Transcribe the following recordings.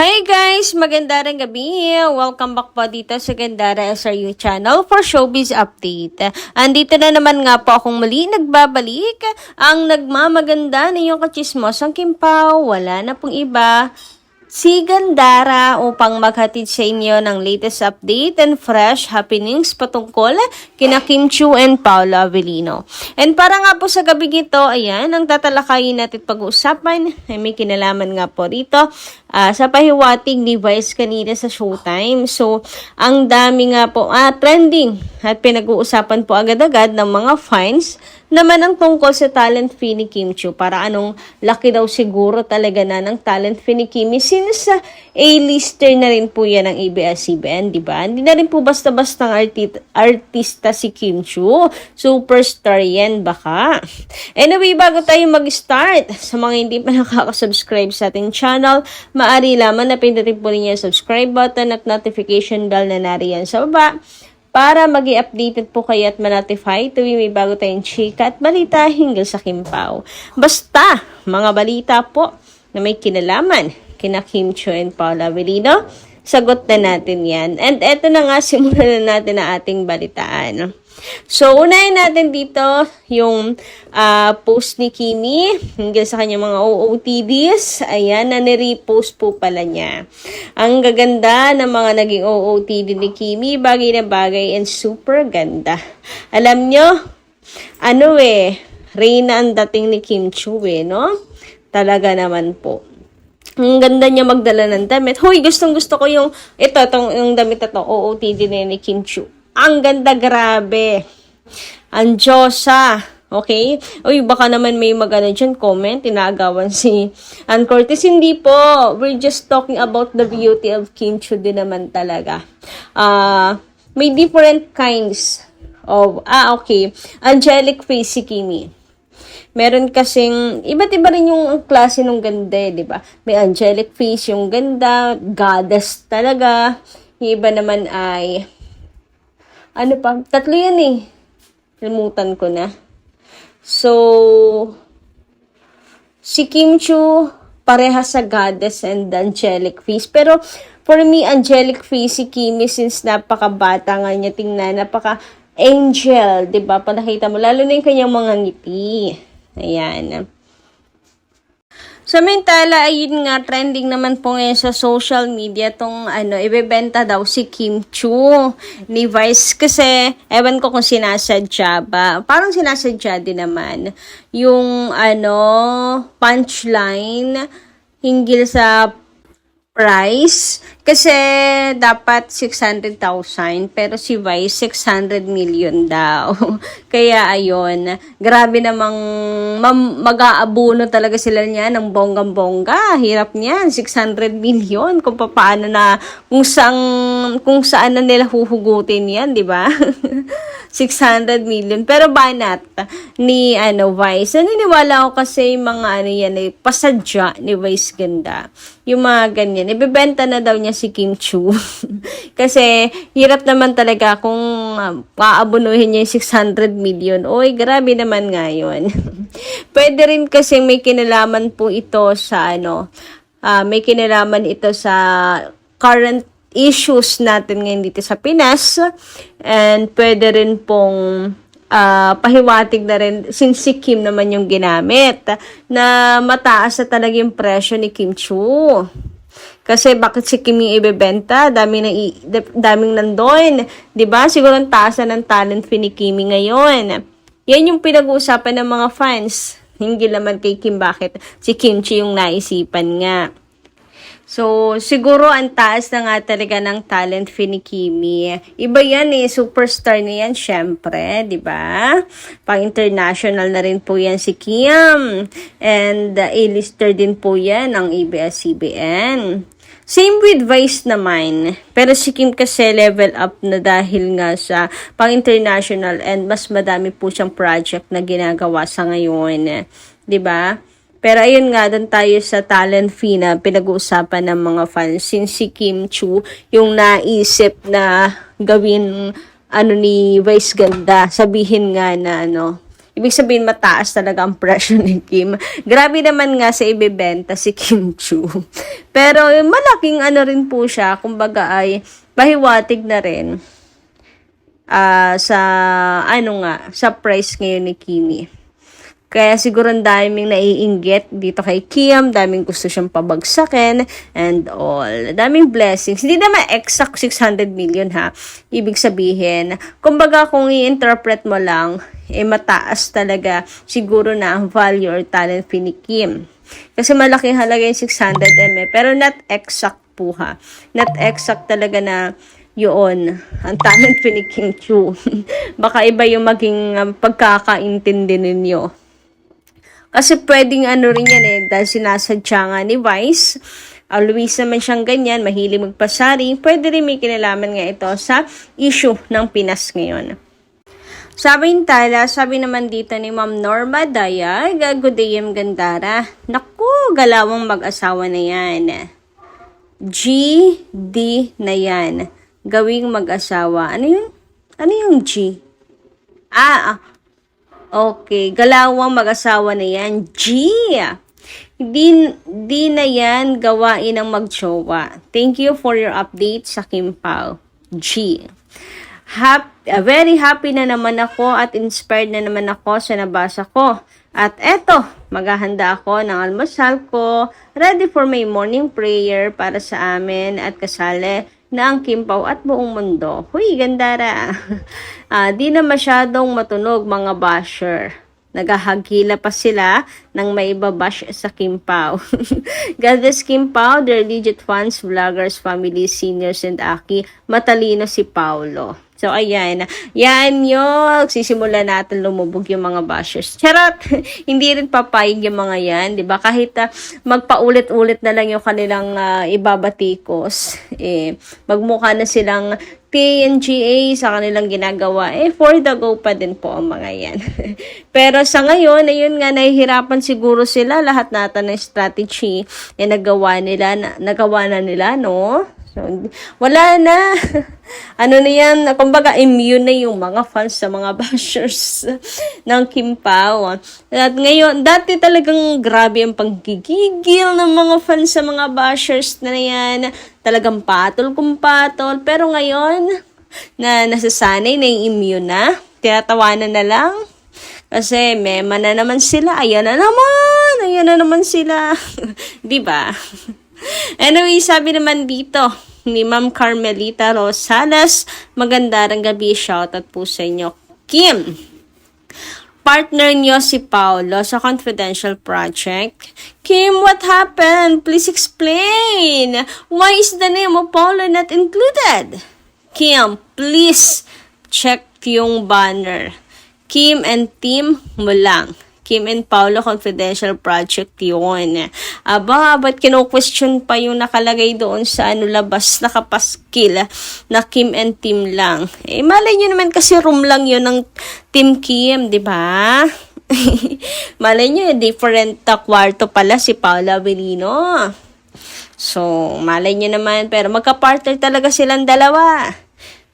Hi guys! Maganda rin gabi! Welcome back po dito sa Gandara SRU channel for Showbiz Update. Andito na naman nga po akong muli nagbabalik. Ang nagmamaganda na yung kachismosang kimpaw. Wala na pong iba si Gandara upang maghatid sa inyo ng latest update and fresh happenings patungkol kina Kim Chu and Paolo Avellino. And para nga po sa gabi ito, ayan, ang tatalakayin natin pag-uusapan, ay may kinalaman nga po rito ah, sa pahiwatig ni Vice kanina sa Showtime. So, ang dami nga po, ah, trending at pinag-uusapan po agad-agad ng mga fans naman ang tungkol sa talent fee ni Kim Chu. Para anong laki daw siguro talaga na ng talent fee ni Kimi since uh, A-lister na rin po yan ng ABS-CBN, di ba? Hindi na rin po basta-basta arti- artista si Kim Chu. Superstar yan baka. Anyway, bago tayo mag-start, sa mga hindi pa nakaka-subscribe sa ating channel, maaari lamang na pindutin po ninyo yung subscribe button at notification bell na nariyan sa baba para mag updated po kayo at ma-notify tuwing may bago tayong chika at balita hinggil sa Kimpaw. Basta, mga balita po na may kinalaman kina Kim Cho and Paula Avellino, sagot na natin yan. And eto na nga, simulan na natin ang ating balitaan. So, unahin natin dito yung ah, post ni Kimi hinggil sa kanyang mga OOTDs. Ayan, na nirepost po pala niya. Ang gaganda ng mga naging OOTD ni Kimi, bagay na bagay and super ganda. Alam nyo, ano eh, Reyna ang dating ni Kim Chu eh, no? Talaga naman po. Ang ganda niya magdala ng damit. Hoy, gustong gusto ko yung, ito, itong, yung damit na to, OOTD na ni Kim Chu. Ang ganda, grabe. Ang Diyosa. Okay? Uy, baka naman may magano dyan, comment, tinagawan si Ann Curtis. Hindi po. We're just talking about the beauty of Kim Chu din naman talaga. Ah, may different kinds of, ah, okay. Angelic face si Kimi meron kasing, iba't iba rin yung klase ng ganda eh, di ba? May angelic face yung ganda, goddess talaga. Yung iba naman ay, ano pa, tatlo yan eh. Limutan ko na. So, si Kim Chu, pareha sa goddess and angelic face. Pero, for me, angelic face si Kimi since napakabata nga niya tingnan, napaka angel, 'di ba? Panakita mo lalo na yung kanyang mga ngiti. Ayan. Samantala, ayun nga, trending naman po ngayon sa social media tong ano, ibebenta daw si Kim Chu ni Vice kasi ewan ko kung sinasadya ba. Parang sinasadya din naman yung ano, punchline hinggil sa price kasi dapat 600,000 pero si Vice 600 million daw. Kaya ayun, grabe namang mag-aabuno talaga sila niya ng bonggang-bongga. Hirap niyan, 600 million kung paano na kung saan kung saan na nila huhugutin 'yan, 'di ba? 600 million. Pero banat ni ano Vice. Naniniwala ako kasi mga ano yan eh, pasadya ni Vice ganda. Yung mga ganyan. Ibebenta na daw niya si Kim Chu. kasi hirap naman talaga kung uh, paabunuhin niya yung 600 million. Oy, grabe naman ngayon. Pwede rin kasi may kinalaman po ito sa ano, ah, may kinalaman ito sa current issues natin ngayon dito sa Pinas and pwede rin pong ah, pahiwatig na rin since si Kim naman yung ginamit na mataas na talaga yung presyo ni Kim Chu. Kasi bakit si Kim yung ibebenta? Dami na i- da- daming nandoon. 'Di ba? Siguro ang taas na ng talent fee ni Kimi ngayon. Yan yung pinag-uusapan ng mga fans. Hindi naman kay Kim bakit si Kim Chi yung naisipan nga. So, siguro ang taas na nga talaga ng talent fee ni Kimi. Iba yan eh, superstar na yan, syempre, di ba? Pang-international na rin po yan si Kim. And uh, A-lister din po yan ng ABS-CBN. Same with Vice naman. Pero si Kim kasi level up na dahil nga sa pang-international and mas madami po siyang project na ginagawa sa ngayon. ba? Pero ayun nga, doon tayo sa talent fee na pinag-uusapan ng mga fans. Since si Kim Chu, yung naisip na gawin ano ni Vice Ganda, sabihin nga na ano, Ibig sabihin, mataas talaga ang presyo ni Kim. Grabe naman nga sa ibebenta si Kim Chu. Pero malaking ano rin po siya, kumbaga ay pahiwatig na rin ah, sa ano nga, sa price ngayon ni Kimi. Kaya siguro ang daming naiinggit dito kay Kim, daming gusto siyang pabagsakin, and all. Daming blessings. Hindi naman exact 600 million ha. Ibig sabihin, kumbaga kung i-interpret mo lang, eh mataas talaga siguro na ang value or talent ni Kim. Kasi malaking halaga yung 600 M eh. Pero not exact po ha. Not exact talaga na yun, ang talent ni Kim Chu. Baka iba yung maging um, pagkakaintindi ninyo. Kasi pwedeng ano rin yan eh, dahil sinasadya ni Vice, always naman siyang ganyan, mahilig magpasari, pwede rin may kinalaman nga ito sa issue ng Pinas ngayon. Sabi ni Tala, sabi naman dito ni Ma'am Norma Dayag, good day, Gandara. Naku, galawang mag-asawa na yan. G, D na yan. Gawing mag-asawa. Ano yun? Ano yung G? Ah, ah. Okay, galawang mag-asawa na yan. G! Di, di na yan gawain ng magjowa. Thank you for your update sa Kim Pao. G. Hap, uh, very happy na naman ako at inspired na naman ako sa nabasa ko. At eto, maghahanda ako ng almusal ko, ready for my morning prayer para sa amin at kasali na ang Kimpaw at buong mundo. Huy, gandara. Ah, di na masyadong matunog mga basher. Nagahagila pa sila nang may ibabash sa Kimpaw. God bless Kimpaw, their legit fans, vloggers, families, seniors, and Aki. Matalino si Paulo. So, ayan. Yan yung sisimula natin lumubog yung mga bashers. Charot! Hindi rin papayag yung mga yan, ba? Kahit uh, magpaulit-ulit na lang yung kanilang uh, ibabatikos, eh, magmukha na silang TNGA sa kanilang ginagawa, eh, for the go pa din po ang mga yan. Pero sa ngayon, ayun nga, nahihirapan siguro sila lahat natin ng strategy eh, nagawa nila, na, nagawa na nila, no? So, wala na. ano na yan, kumbaga immune na yung mga fans sa mga bashers ng Kim Pao. At ngayon, dati talagang grabe ang panggigigil ng mga fans sa mga bashers na yan. Talagang patol kung patol. Pero ngayon, na nasasanay na yung immune na, tinatawanan na lang. Kasi mema na naman sila. Ayan na naman. Ayan na naman sila. 'Di ba? Anyway, sabi naman dito ni Ma'am Carmelita Rosales, magandang gabi, shoutout po sa inyo. Kim, partner niyo si Paolo sa confidential project. Kim, what happened? Please explain. Why is the name of Paolo not included? Kim, please check yung banner. Kim and team mo lang. Kim and Paulo Confidential Project yun. Aba, ba't kino-question pa yung nakalagay doon sa ano labas nakapaskil na Kim and Team lang? Eh, malay nyo naman kasi room lang yun ng Team Kim, di ba? malay nyo, different uh, kwarto pala si Paula Avellino. So, malay nyo naman, pero magka-partner talaga silang dalawa.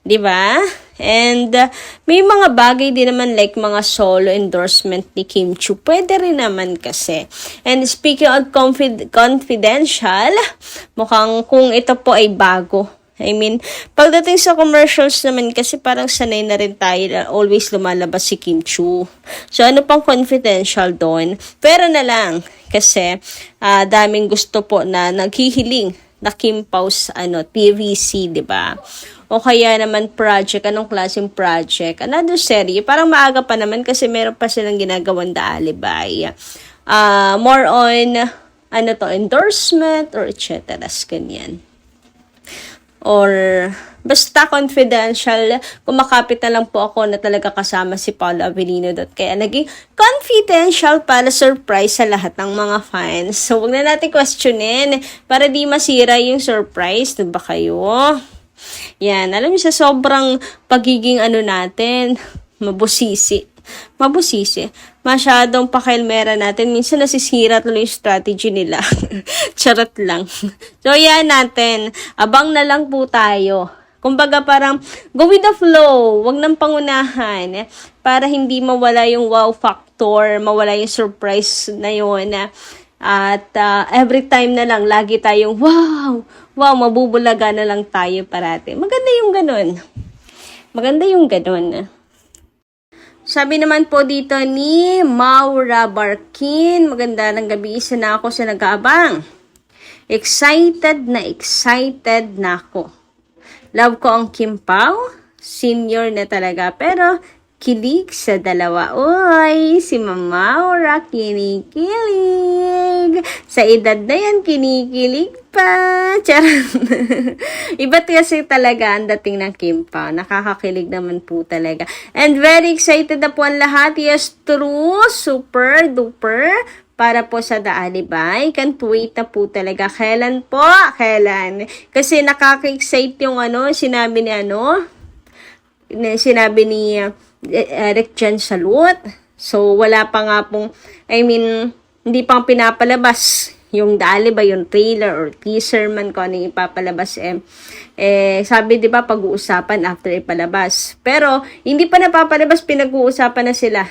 Di ba? And uh, may mga bagay din naman like mga solo endorsement ni Kim Chu. Pwede rin naman kasi. And speaking of confid- confidential, mukhang kung ito po ay bago. I mean, pagdating sa commercials naman kasi parang sanay na rin tayo na always lumalabas si Kim Chu. So ano pang confidential doon? Pero na lang kasi uh, daming gusto po na naghihiling na Kim Paus ano, TVC, 'di ba? O kaya naman project, anong klaseng project? Another serie, parang maaga pa naman kasi meron pa silang ginagawang The Alibay. Uh, more on, ano to, endorsement or etc. Ganyan. Or, basta confidential, kumakapit na lang po ako na talaga kasama si Paolo Avellino. Kaya naging confidential para surprise sa lahat ng mga fans. So, wag na natin questionin para di masira yung surprise. Diba kayo? Yan, alam niyo sa sobrang pagiging ano natin, mabusisi. Mabusisi. Masyadong pakialmera natin. Minsan nasisira tuloy yung strategy nila. Charot lang. So, yan natin. Abang na lang po tayo Kumbaga parang go with the flow, wag nang pangunahan para hindi mawala yung wow factor, mawala yung surprise na yun. At ah, every time na lang, lagi tayong wow, wow, mabubulaga na lang tayo parati. Maganda yung ganun. Maganda yung ganun. Sabi naman po dito ni Maura Barkin, maganda ng gabi, isa na ako sa nag-aabang. Excited na excited na ako. Love ko ang Kim Pao, senior na talaga, pero kilig sa dalawa. Uy, si Mama Maura kinikilig. Sa edad na yan, kinikilig pa. Charot. Iba't kasi talaga ang dating ng Kim Pao. Nakakakilig naman po talaga. And very excited na po ang lahat. Yes, true. Super duper para po sa The. Can't wait na po talaga. Kailan po? Kailan? Kasi nakaka-excite yung ano, sinabi ni ano, na- sinabi ni Eric Jan Salud. So, wala pa nga pong, I mean, hindi pang pinapalabas yung dali ba yung trailer or teaser man kung ano ipapalabas eh, eh sabi di ba pag-uusapan after ipalabas pero hindi pa napapalabas pinag-uusapan na sila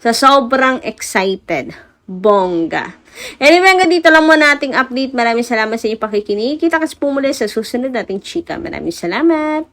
sa sobrang excited bongga Anyway, hanggang dito lang muna ating update. Maraming salamat sa inyong pakikinig. Kita kasi po muli sa susunod nating chika. Maraming salamat.